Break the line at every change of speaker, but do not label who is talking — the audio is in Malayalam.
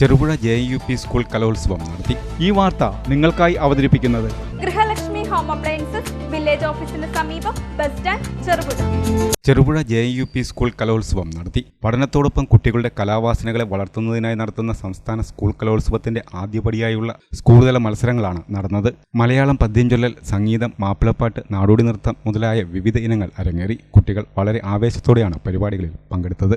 Cherupuzha J U P school കലോത്സവം നടത്തി.
ഈ വാർത്ത നിങ്ങൾക്കായി അവതരിപ്പിക്കുന്നത്
ഗൃഹലക്ഷ്മി ഹോം അപ്ലയൻസസ് വില്ലേജ് ഓഫീസിന് സമീപം bus stand Cherupuzha.
Cherupuzha J U P school കലോത്സവം നടത്തി. പഠനത്തോടൊപ്പം കുട്ടികളുടെ കലാവാസനകളെ വളർത്തുന്നതിനായി നടത്തുന്ന സംസ്ഥാന സ്കൂൾ കലോത്സവത്തിന്റെ ആദ്യപടിയായുള്ള സ്കൂൾ തല മത്സരങ്ങളാണ് നടന്നത്. മലയാളം പദ്യം ചൊല്ലൽ സംഗീതം മാപ്പിളപ്പാട്ട് നാടോടി നൃത്തം മുതലായ വിവിധ ഇനങ്ങൾ അരങ്ങേറി. കുട്ടികൾ വളരെ ആവേശത്തോടെയാണ് പരിപാടികളിൽ പങ്കെടുത്തത്.